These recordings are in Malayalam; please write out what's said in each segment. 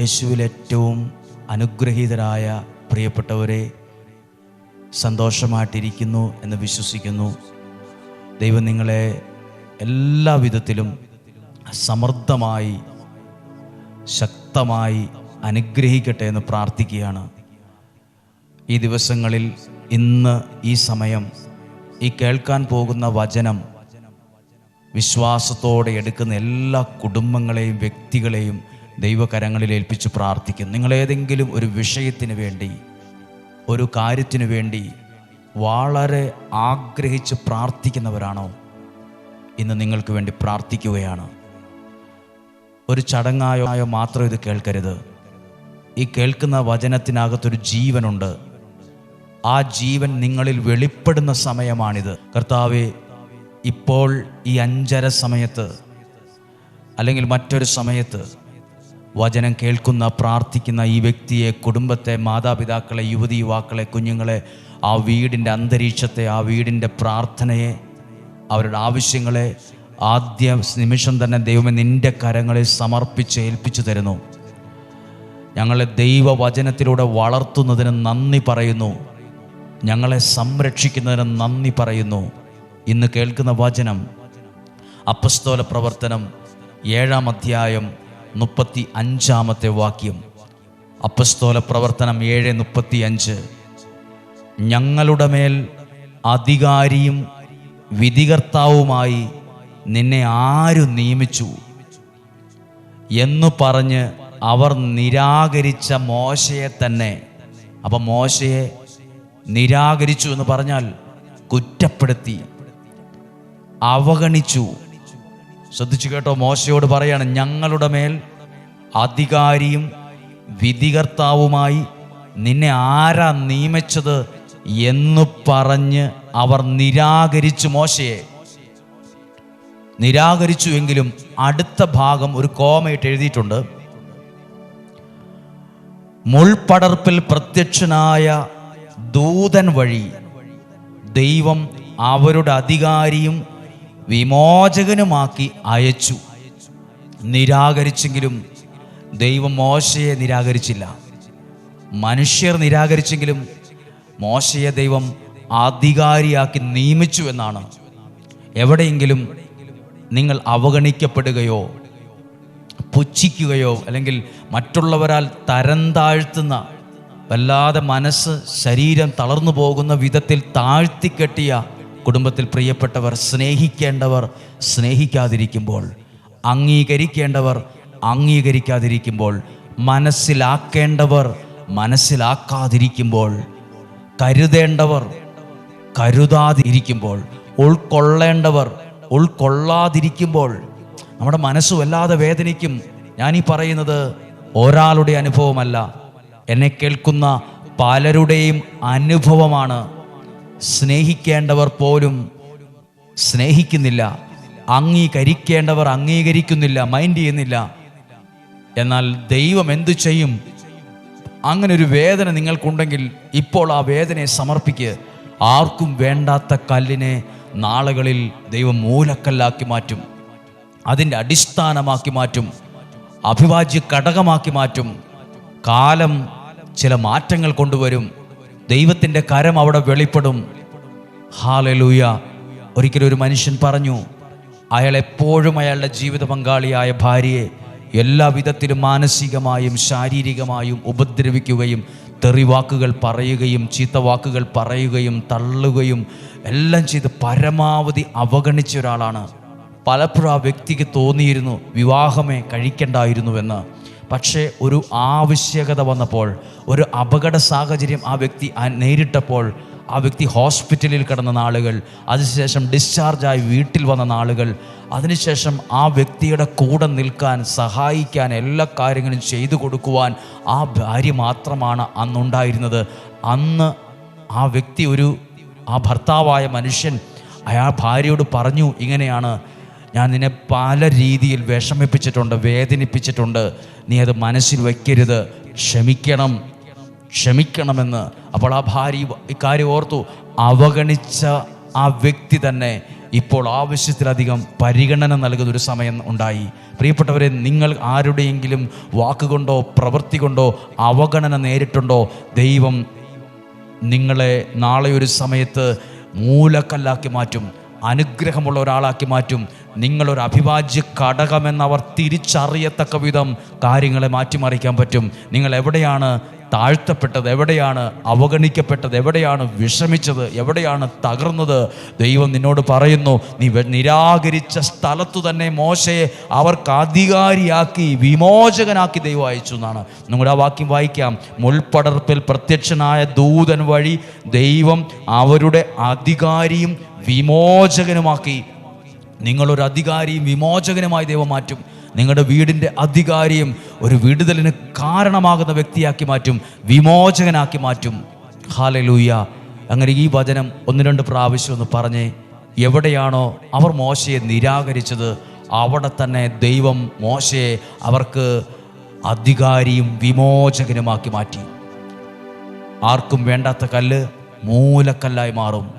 യേശുവിൽ ഏറ്റവും അനുഗ്രഹീതരായ പ്രിയപ്പെട്ടവരെ സന്തോഷമായിട്ടിരിക്കുന്നു എന്ന് വിശ്വസിക്കുന്നു. ദൈവം നിങ്ങളെ എല്ലാ വിധത്തിലും സമൃദ്ധമായി ശക്തമായി അനുഗ്രഹിക്കട്ടെ എന്ന് പ്രാർത്ഥിക്കുകയാണ്. ഈ ദിവസങ്ങളിൽ ഇന്ന് ഈ സമയം ഈ കേൾക്കാൻ പോകുന്ന വചനം വിശ്വാസത്തോടെ എടുക്കുന്ന എല്ലാ കുടുംബങ്ങളെയും വ്യക്തികളെയും ദൈവകരങ്ങളിൽ ഏൽപ്പിച്ച് പ്രാർത്ഥിക്കും നിങ്ങളേതെങ്കിലും ഒരു വിഷയത്തിന് വേണ്ടി ഒരു കാര്യത്തിനു വേണ്ടി വളരെ ആഗ്രഹിച്ച് പ്രാർത്ഥിക്കുന്നവരാണോ? ഇന്ന് നിങ്ങൾക്ക് വേണ്ടി പ്രാർത്ഥിക്കുകയാണ്. ഒരു ചടങ്ങായോ മാത്രം ഇത് കേൾക്കരുത്. ഈ കേൾക്കുന്ന വചനത്തിനകത്തൊരു ജീവനുണ്ട്. ആ ജീവൻ നിങ്ങളിൽ വെളിപ്പെടുന്ന സമയമാണിത്. കർത്താവെ ഇപ്പോൾ ഈ അഞ്ചര സമയത്ത് അല്ലെങ്കിൽ മറ്റൊരു സമയത്ത് വചനം കേൾക്കുന്ന പ്രാർത്ഥിക്കുന്ന ഈ വ്യക്തിയെ കുടുംബത്തെ മാതാപിതാക്കളെ യുവതി യുവാക്കളെ കുഞ്ഞുങ്ങളെ ആ വീടിന്റെ അന്തരീക്ഷത്തെ ആ വീടിന്റെ പ്രാർത്ഥനയെ അവരുടെ ആവശ്യങ്ങളെ ആദ്യ നിമിഷം തന്നെ ദൈവമേ നിന്റെ കരങ്ങളിൽ സമർപ്പിച്ച് ഏൽപ്പിച്ചു തരുന്നു. ഞങ്ങളെ ദൈവവചനത്തിലൂടെ വളർത്തുന്നതിന് നന്ദി പറയുന്നു. ഞങ്ങളെ സംരക്ഷിക്കുന്നതിന് നന്ദി പറയുന്നു. ഇന്ന് കേൾക്കുന്ന വചനം അപ്പസ്തോല പ്രവർത്തനം ഏഴാം അധ്യായം മുപ്പത്തി അഞ്ചാമത്തെ വാക്യം. അപ്പസ്തോല പ്രവർത്തനം ഏഴ് മുപ്പത്തി അഞ്ച് ഞങ്ങളുടെ മേൽ അധികാരിയും വിധികർത്താവുമായി നിന്നെ ആരു നിയമിച്ചു? എന്ന് പറഞ്ഞ് അവർ നിരാകരിച്ച മോശയെ തന്നെ. അപ്പം മോശയെ നിരാകരിച്ചു എന്ന് പറഞ്ഞാൽ കുറ്റപ്പെടുത്തി അവഗണിച്ചു. ശ്രദ്ധിച്ചു കേട്ടോ മോശയോട് പറയാണ് ഞങ്ങളുടെ മേൽ അധികാരിയും വിധികർത്താവുമായി നിന്നെ ആരാ നിയമിച്ചത് എന്ന് പറഞ്ഞ് അവർ നിരാകരിച്ചു മോശയെ. നിരാകരിച്ചു എങ്കിലും അടുത്ത ഭാഗം ഒരു കോമയിട്ട് എഴുതിയിട്ടുണ്ട്. മുൾപടർപ്പിൽ പ്രത്യക്ഷനായ ദൂതൻ വഴി ദൈവം അവരുടെ അധികാരിയും വിമോചകനുമാക്കി അയച്ചു. നിരാകരിച്ചെങ്കിലും ദൈവം മോശയെ നിരാകരിച്ചില്ല. മനുഷ്യർ നിരാകരിച്ചെങ്കിലും മോശയെ ദൈവം ആധികാരിയാക്കി നിയമിച്ചു എന്നാണ്. എവിടെയെങ്കിലും നിങ്ങൾ അവഗണിക്കപ്പെടുകയോ പുച്ഛിക്കുകയോ അല്ലെങ്കിൽ മറ്റുള്ളവരാൽ തരം താഴ്ത്തുന്ന വല്ലാതെ മനസ്സ് ശരീരം തളർന്നു പോകുന്ന വിധത്തിൽ താഴ്ത്തിക്കെട്ടിയ കുടുംബത്തിൽ പ്രിയപ്പെട്ടവർ സ്നേഹിക്കേണ്ടവർ സ്നേഹിക്കാതിരിക്കുമ്പോൾ അംഗീകരിക്കേണ്ടവർ അംഗീകരിക്കാതിരിക്കുമ്പോൾ മനസ്സിലാക്കേണ്ടവർ മനസ്സിലാക്കാതിരിക്കുമ്പോൾ കരുതേണ്ടവർ കരുതാതിരിക്കുമ്പോൾ ഉൾക്കൊള്ളേണ്ടവർ ഉൾക്കൊള്ളാതിരിക്കുമ്പോൾ നമ്മുടെ മനസ്സ് വല്ലാതെ വേദനിക്കും. ഞാനീ പറയുന്നത് ഒരാളുടെ അനുഭവമല്ല എന്നെ കേൾക്കുന്ന പലരുടെയും അനുഭവമാണ്. സ്നേഹിക്കേണ്ടവർ പോലും സ്നേഹിക്കുന്നില്ല അംഗീകരിക്കേണ്ടവർ അംഗീകരിക്കുന്നില്ല മൈൻഡ് ചെയ്യുന്നില്ല. എന്നാൽ ദൈവം എന്തു ചെയ്യും? അങ്ങനെ ഒരു വേദന നിങ്ങൾക്കുണ്ടെങ്കിൽ ഇപ്പോൾ ആ വേദനയെ സമർപ്പിക്ക്. ആർക്കും വേണ്ടാത്ത കല്ലിനെ നാളുകളിൽ ദൈവം മൂലക്കല്ലാക്കി മാറ്റും. അതിന്റെ അടിസ്ഥാനമാക്കി മാറ്റും. അഭിവാജ്യ ഘടകമാക്കി മാറ്റും. കാലം ചില മാറ്റങ്ങൾ കൊണ്ടുവരും. ദൈവത്തിന്റെ കരം അവിടെ വെളിപ്പെടും. ഹാലലൂയ. ഒരിക്കലും ഒരു മനുഷ്യൻ പറഞ്ഞു അയാൾ എപ്പോഴും അയാളുടെ ജീവിത പങ്കാളിയായ ഭാര്യയെ എല്ലാ വിധത്തിലും മാനസികമായും ശാരീരികമായും ഉപദ്രവിക്കുകയും തെറിവാക്കുകൾ പറയുകയും ചീത്ത വാക്കുകൾ പറയുകയും തള്ളുകയും എല്ലാം ചെയ്ത് പരമാവധി അവഗണിച്ച ഒരാളാണ്. പലപ്പോഴും ആ വ്യക്തിക്ക് തോന്നിയിരുന്നു വിവാഹമേ കഴിക്കണ്ടായിരുന്നുവെന്ന്. പക്ഷേ ഒരു ആവശ്യകത വന്നപ്പോൾ ഒരു അപകട സാഹചര്യം ആ വ്യക്തി നേരിട്ടപ്പോൾ ആ വ്യക്തി ഹോസ്പിറ്റലിൽ കിടന്ന നാളുകൾ അതിനുശേഷം ഡിസ്ചാർജായി വീട്ടിൽ വന്ന നാളുകൾ അതിനുശേഷം ആ വ്യക്തിയുടെ കൂടെ നിൽക്കാൻ സഹായിക്കാൻ എല്ലാ കാര്യങ്ങളും ചെയ്തു കൊടുക്കുവാൻ ആ ഭാര്യ മാത്രമാണ് അന്നുണ്ടായിരുന്നത്. അന്ന് ആ വ്യക്തി ഒരു ആ ഭർത്താവായ മനുഷ്യൻ അയാൾ ഭാര്യയോട് പറഞ്ഞു ഇങ്ങനെയാണ് ഞാൻ നിന്നെ പല രീതിയിൽ വിഷമിപ്പിച്ചിട്ടുണ്ട് വേദനിപ്പിച്ചിട്ടുണ്ട്. നീ അത് മനസ്സിൽ വയ്ക്കരുത്. ക്ഷമിക്കണം. ക്ഷമിക്കണമെന്ന്. അപ്പോൾ ആ ഭാര്യ ഇക്കാര്യം ഓർത്തു. അവഗണിച്ച ആ വ്യക്തി തന്നെ ഇപ്പോൾ ആവശ്യത്തിലധികം പരിഗണന നൽകുന്ന ഒരു സമയം ഉണ്ടായി. പ്രിയപ്പെട്ടവരെ നിങ്ങൾ ആരുടെയെങ്കിലും വാക്കുകൊണ്ടോ പ്രവൃത്തി കൊണ്ടോ അവഗണന നേരിട്ടുണ്ടോ? ദൈവം നിങ്ങളെ നാളെ ഒരു സമയത്ത് മൂലക്കല്ലാക്കി മാറ്റും. അനുഗ്രഹമുള്ള ഒരാളാക്കി മാറ്റും. നിങ്ങളൊരു അഭിവാജ്യ അവർ തിരിച്ചറിയത്തക്ക വിധം കാര്യങ്ങളെ മാറ്റിമറിക്കാൻ പറ്റും. നിങ്ങൾ എവിടെയാണ് താഴ്ത്തപ്പെട്ടത്? എവിടെയാണ് അവഗണിക്കപ്പെട്ടത്? എവിടെയാണ് വിഷമിച്ചത്? എവിടെയാണ് തകർന്നത്? ദൈവം നിന്നോട് പറയുന്നു നീ നിരാകരിച്ച സ്ഥലത്തു തന്നെ മോശയെ അവർക്ക് അധികാരിയാക്കി വിമോചകനാക്കി ദൈവം അയച്ചു എന്നാണ്. നമ്മുടെ ആ വാക്യം വായിക്കാം. മുൾപ്പടർപ്പിൽ പ്രത്യക്ഷനായ ദൂതൻ വഴി ദൈവം അവരുടെ അധികാരിയും വിമോചകനുമാക്കി നിങ്ങളൊരു അധികാരിയും വിമോചകനുമായി ദൈവം മാറ്റും. നിങ്ങളുടെ വീടിന്റെ അധികാരിയും ഒരു വിടുതലിന് കാരണമാകുന്ന വ്യക്തിയാക്കി മാറ്റും വിമോചകനാക്കി മാറ്റും. ഹാലലൂയ അങ്ങനെ ഈ വചനം ഒന്ന് രണ്ട് പ്രാവശ്യം ഒന്ന് പറഞ്ഞേ എവിടെയാണോ അവർ മോശയെ നിരാകരിച്ചത് അവിടെ തന്നെ ദൈവം മോശയെ അവർക്ക് അധികാരിയും വിമോചകനുമാക്കി മാറ്റി. ആർക്കും വേണ്ടാത്ത കല്ല് മൂലക്കല്ലായി മാറും.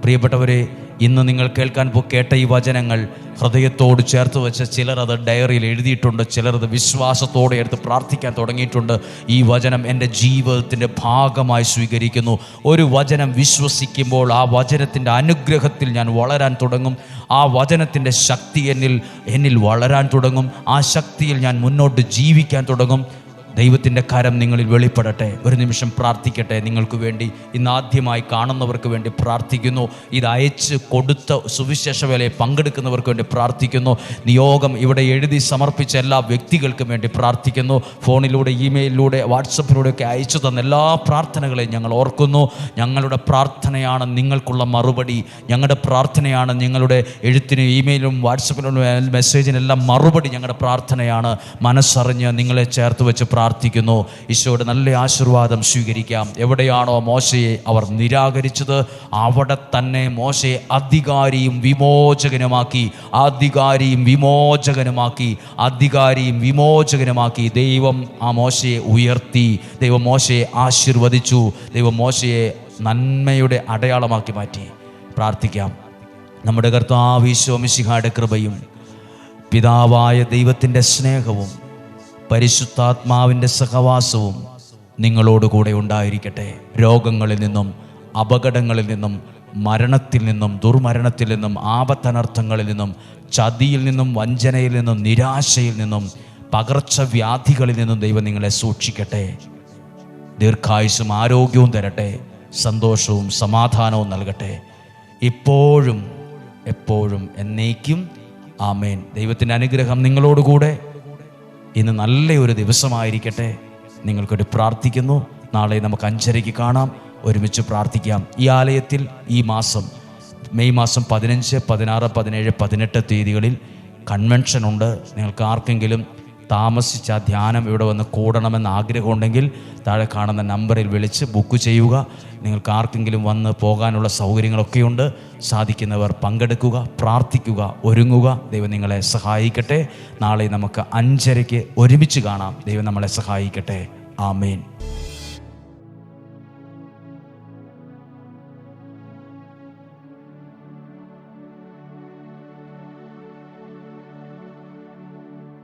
പ്രിയപ്പെട്ടവരെ ഇന്ന് നിങ്ങൾ കേൾക്കാൻ പോ കേട്ട ഈ വചനങ്ങൾ ഹൃദയത്തോട് ചേർത്ത് വെച്ച ചിലർ അത് ഡയറിയിൽ എഴുതിയിട്ടുണ്ട് ചിലർ അത് വിശ്വാസത്തോടെ എടുത്ത് പ്രാർത്ഥിക്കാൻ തുടങ്ങിയിട്ടുണ്ട്. ഈ വചനം എന്റെ ജീവിതത്തിന്റെ ഭാഗമായി സ്വീകരിക്കുന്നു. ഒരു വചനം വിശ്വസിക്കുമ്പോൾ ആ വചനത്തിന്റെ അനുഗ്രഹത്തിൽ ഞാൻ വളരാൻ തുടങ്ങും. ആ വചനത്തിന്റെ ശക്തി എന്നിൽ എന്നിൽ വളരാൻ തുടങ്ങും. ആ ശക്തിയിൽ ഞാൻ മുന്നോട്ട് ജീവിക്കാൻ തുടങ്ങും. ദൈവത്തിന്റെ കരം നിങ്ങളിൽ വെളിപ്പെടട്ടെ. ഒരു നിമിഷം പ്രാർത്ഥിക്കട്ടെ. നിങ്ങൾക്ക് വേണ്ടി ഇന്ന് ആദ്യമായി കാണുന്നവർക്ക് വേണ്ടി പ്രാർത്ഥിക്കുന്നു. ഇത് അയച്ച് കൊടുത്ത സുവിശേഷ വേലയെ പങ്കെടുക്കുന്നവർക്ക് വേണ്ടി പ്രാർത്ഥിക്കുന്നു. നിയോഗം ഇവിടെ എഴുതി സമർപ്പിച്ച എല്ലാ വ്യക്തികൾക്കും വേണ്ടി പ്രാർത്ഥിക്കുന്നു. ഫോണിലൂടെ ഇമെയിലിലൂടെ വാട്സപ്പിലൂടെയൊക്കെ അയച്ചു തന്ന എല്ലാ പ്രാർത്ഥനകളെയും ഞങ്ങൾ ഓർക്കുന്നു. ഞങ്ങളുടെ പ്രാർത്ഥനയാണ് നിങ്ങൾക്കുള്ള മറുപടി. ഞങ്ങളുടെ പ്രാർത്ഥനയാണ് നിങ്ങളുടെ എഴുത്തിനും ഇമെയിലും വാട്സപ്പിലും മെസ്സേജിനെല്ലാം മറുപടി ഞങ്ങളുടെ പ്രാർത്ഥനയാണ്. മനസ്സറിഞ്ഞ് നിങ്ങളെ ചേർത്ത് വെച്ച് പ്രാർത്ഥിക്കുന്നു. ഈശോയുടെ നല്ല ആശീർവാദം സ്വീകരിക്കാം. എവിടെയാണോ മോശയെ അവർ നിരാകരിച്ചത് അവിടെ തന്നെ മോശയെ അധികാരിയും വിമോചകനുമാക്കി അധികാരിയും വിമോചകനുമാക്കി അധികാരിയും വിമോചകനുമാക്കി ദൈവം ആ മോശയെ ഉയർത്തി. ദൈവം മോശയെ ആശീർവദിച്ചു. ദൈവം മോശയെ നന്മയുടെ അടയാളമാക്കി മാറ്റി. പ്രാർത്ഥിക്കാം. നമ്മുടെ കർത്താവീശോമിശിഹായുടെ കൃപയും പിതാവായ ദൈവത്തിന്റെ സ്നേഹവും പരിശുദ്ധാത്മാവിന്റെ സഹവാസവും നിങ്ങളോടുകൂടെ ഉണ്ടായിരിക്കട്ടെ. രോഗങ്ങളിൽ നിന്നും അപകടങ്ങളിൽ നിന്നും മരണത്തിൽ നിന്നും ദുർമരണത്തിൽ നിന്നും ആപത്തനർത്ഥങ്ങളിൽ നിന്നും ചതിയിൽ നിന്നും വഞ്ചനയിൽ നിന്നും നിരാശയിൽ നിന്നും പകർച്ചവ്യാധികളിൽ നിന്നും ദൈവം നിങ്ങളെ സൂക്ഷിക്കട്ടെ. ദീർഘായുസും ആരോഗ്യവും തരട്ടെ. സന്തോഷവും സമാധാനവും നൽകട്ടെ. ഇപ്പോഴും എപ്പോഴും എന്നേക്കും ആമേൻ. ദൈവത്തിന്റെ അനുഗ്രഹം നിങ്ങളോടുകൂടെ ഇന്ന് നല്ലൊരു ദിവസമായിരിക്കട്ടെ. നിങ്ങൾക്കൊരു പ്രാർത്ഥിക്കുന്നു. നാളെ നമുക്ക് അഞ്ചരയ്ക്ക് കാണാം. ഒരുമിച്ച് പ്രാർത്ഥിക്കാം. ഈ ആലയത്തിൽ ഈ മാസം മെയ് മാസം പതിനഞ്ച് പതിനാറ് പതിനേഴ് പതിനെട്ട് തീയതികളിൽ കൺവെൻഷൻ ഉണ്ട് നിങ്ങൾക്ക് ആർക്കെങ്കിലും താമസിച്ച ആ ധ്യാനം ഇവിടെ വന്ന് കൂടണമെന്ന് ആഗ്രഹമുണ്ടെങ്കിൽ താഴെ കാണുന്ന നമ്പറിൽ വിളിച്ച് ബുക്ക് ചെയ്യുക. നിങ്ങൾക്ക് ആർക്കെങ്കിലും വന്ന് പോകാനുള്ള സൗകര്യങ്ങളൊക്കെയുണ്ട്. സാധിക്കുന്നവർ പങ്കെടുക്കുക പ്രാർത്ഥിക്കുക ഒരുങ്ങുക. ദൈവം നിങ്ങളെ സഹായിക്കട്ടെ. നാളെ നമുക്ക് അഞ്ചരയ്ക്ക് ഒരുമിച്ച് കാണാം. ദൈവം നമ്മളെ സഹായിക്കട്ടെ. ആമേൻ.